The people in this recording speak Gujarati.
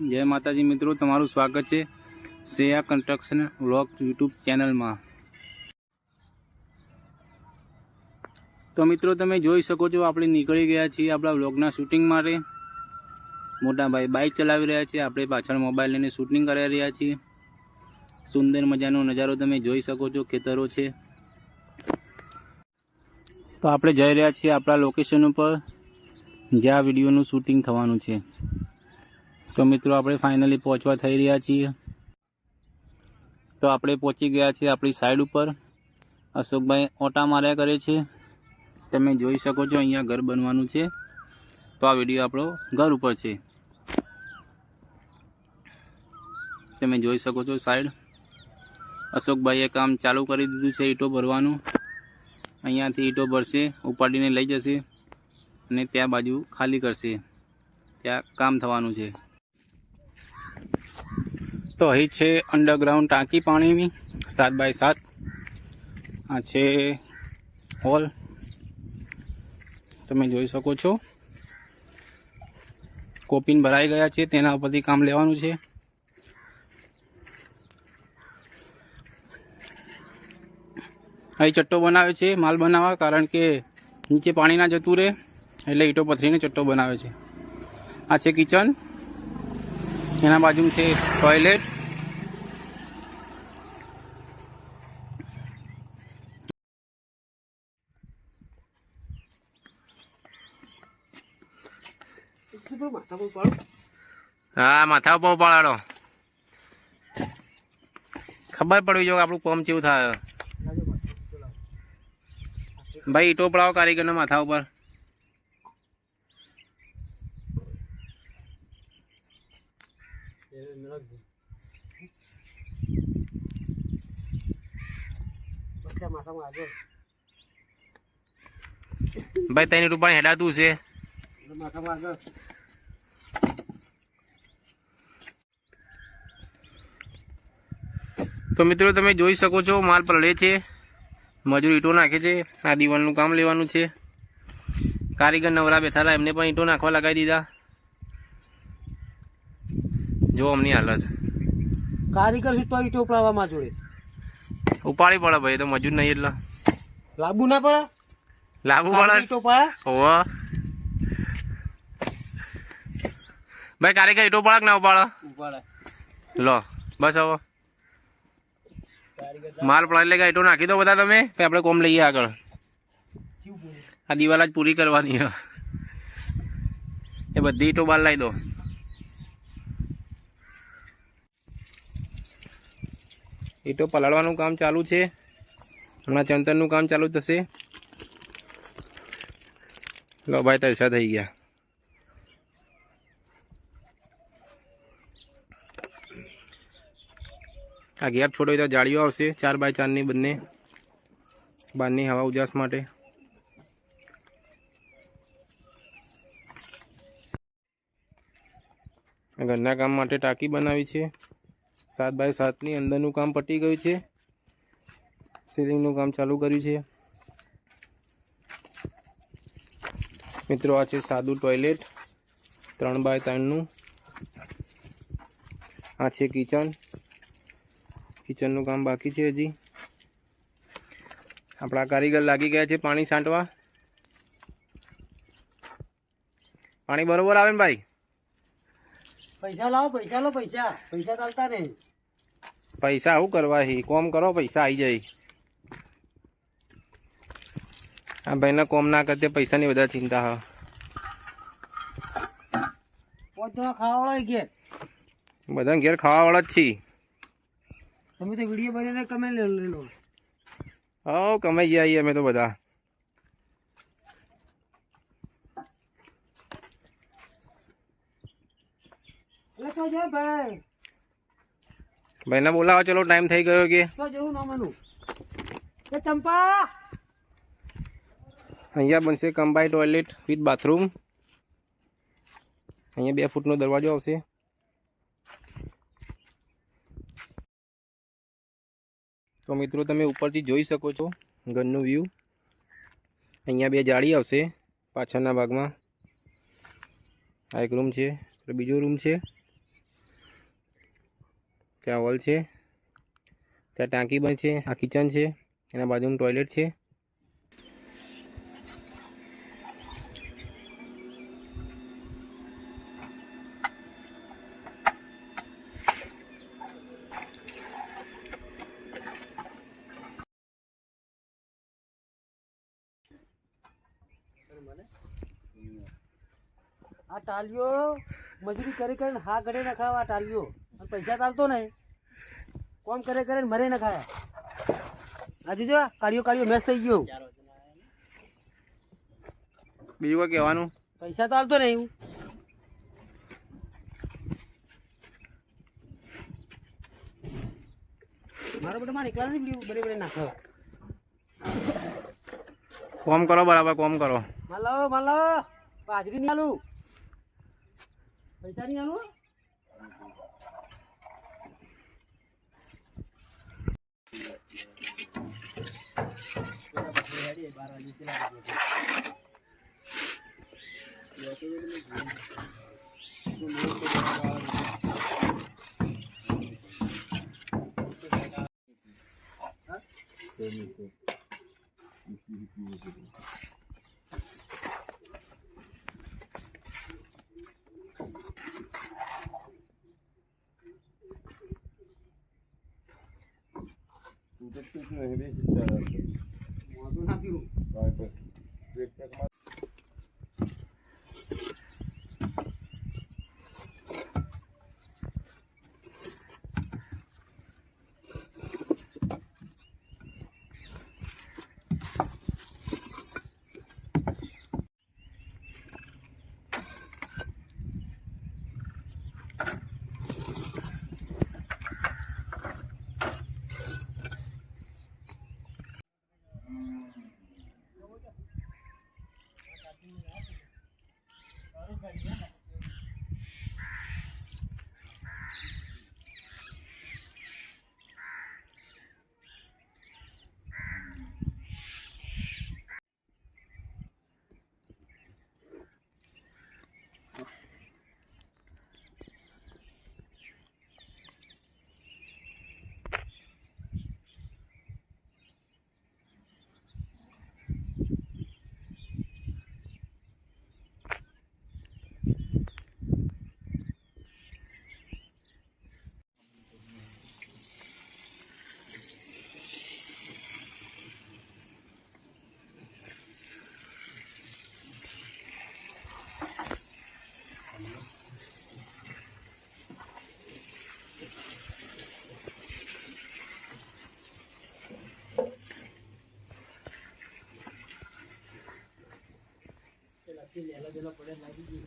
જય માતાજી મિત્રો, તમારું સ્વાગત છે શ્રેયા કન્સ્ટ્રક્શન વ્લોગ યુટ્યુબ ચેનલમાં. તો મિત્રો, તમે જોઈ શકો છો, આપણે નીકળી ગયા છીએ આપણા વ્લોગના શૂટિંગ માટે. મોટા ભાઈ બાઇક ચલાવી રહ્યા છે, આપણે પાછળ મોબાઈલ લઈને શૂટિંગ કરી રહ્યા છીએ. સુંદર મજાનો નજારો તમે જોઈ શકો છો, ખેતરો છે. તો આપણે જઈ રહ્યા છીએ આપણા લોકેશન ઉપર, જ્યાં વિડીયોનું શૂટિંગ થવાનું છે. તો મિત્રો, આપણે ફાઇનલી પહોંચવા થઈ રહ્યા છીએ. તો આપણે પહોંચી ગયા છીએ આપણી સાઈડ ઉપર. અશોકભાઈ ઓટા માર્યા કરે છે. તમે જોઈ શકો છો, અહીંયા ઘર બનવાનું છે. તો આ વીડિયો આપણો ઘર ઉપર છે. તમે જોઈ શકો છો સાઈડ અશોકભાઈએ કામ ચાલુ કરી દીધું છે ઈંટો ભરવાનું. અહીંયાથી ઈંટો ભરશે, ઉપાડીને લઈ જશે અને ત્યાં બાજુ ખાલી કરશે. ત્યાં કામ થવાનું છે. તો અહીં છે અંડરગ્રાઉન્ડ ટાંકી પાણીની, સાત બાય સાત. આ છે હોલ તમે જોઈ શકો છો. કોપીન ભરાઈ ગયા છે, તેના ઉપરથી કામ લેવાનું છે. અહીં ચટ્ટો બનાવે છે, માલ બનાવવા, કારણ કે નીચે પાણી ના જતું રહે, એટલે ઈંટો પથરીને ચટ્ટો બનાવે છે. આ છે કિચન એના બાજુ છે ટોયલેટ હા, માથા ઉપર ઉપાડો. ખબર પડવી જો આપણું કોમ ચેવું થાય. ભાઈ, ઈટો પડાવો કારીગરના માથા ઉપર. ભાઈ તને રૂપાણી હેડાતું છે. તો મિત્રો, તમે જોઈ શકો છો, માલ પલળે છે, મજૂર ઈંટો નાખે છે, આ દિવાલનું કામ લેવાનું છે. કારીગર નવરા બેઠાલા એમને પણ ઈંટો નાખવા લગાવી દીધા. જો અમની હાલત. કારીગર છે તો ઈટો ઉપડાવવામાં જોડે. ઉપાડી પડે ભાઈ તો મજૂર નહીં એટલે. લાગુ ના પડે? લાગુ કારીગર પડે? ઈટો પડે હોવ. ભાઈ કારીગર ઈટો પડે કે ના ઉપાડે ઉપાડે લો બસ હવે. માલ પડાવી લે ઈટો નાખી દો બધા તમે. આપણે કોમ લઈએ આગળ. આ દિવાલ જ પૂરી કરવાની એ બધી ઈટો બહાર લાવી દો. ઈંટો પલાળવાનું કામ ચાલુ છે. હમણાં ચંતરનું કામ ચાલુ થશે. લો ભાઈ, તરસા થઈ ગયા. આ ગેપ છોડો તો જાળીઓ આવશે, ચાર બાય ચારની બંને. બહારની હવા ઉજાસ માટે. ઘરના કામ માટે ટાંકી બનાવી છે. સાત બાય સાતની અંદરનું કામ પટી ગયું છે. સીલિંગનું કામ ચાલુ કર્યું છે. મિત્રો, આ છે સાદું ટોયલેટ ત્રણ બાય ત્રણનું. આ છે કિચન કિચનનું કામ બાકી છે હજી. આપણા કારીગર લાગી ગયા છે પાણી છાંટવા. પાણી બરોબર આવે ને ભાઈ? પૈસા લાવો પૈસા લો પૈસા. પૈસા ચાલતા નહીં પૈસા આવું કરવા હી? કોમ કરો પૈસા આવી જાય. આ ભાઈને કોમ ના કરતે પૈસાની વધારે ચિંતા હા પાંચ ખાવાવાળા કે બધા ઘેર ખાવાવાળા જ છીએ. તમે તો વીડિયો બનાવીને કમે લઈ લઈ લો હો કમાઈ ગયા અમે તો બધા એટલે તો જાય ભાઈ. ને બોલાવો ચલો ટાઈમ થઈ ગયો કે. અહીંયા બનશે કમ્બાઈ ટોયલેટ વિથ બાથરૂમ અહીંયા બે ફૂટનો દરવાજો આવશે. તો મિત્રો તમે ઉપરથી જોઈ શકો છો ઘરનું વ્યૂ અહીંયા બે જાળી આવશે પાછળના ભાગમાં. આ એક રૂમ છે બીજો રૂમ છે. ત્યાં હોલ છે ત્યાં ટાંકી બંધ છે, આ કિચન છે, એના બાજુમાં ટોયલેટ છે. આ ટાલીઓ મજૂરી કરી કરીને હા ઘરે નખાવા ટાલીઓ પૈસા ચાલતો નહીં. કોમ કરે કરે મરે મરે ખાય. આ જોજો કાળિયો કાળિયો મેચ થઈ ગયો. બીજું કોઈ કહેવાનું? પૈસા તો હાલતો નહીં. મારો બેટા મારે એકલા નથી બરે બરે નાખો કોમ કરો બરાબર કોમ કરો. માલ લાવો માલ લાવો. બાજરી નહીં આલું. પૈસા નહીં આલું Тут тут не. મોઢું ના વચ્ચે વહેલા પડે લાગી ગયું.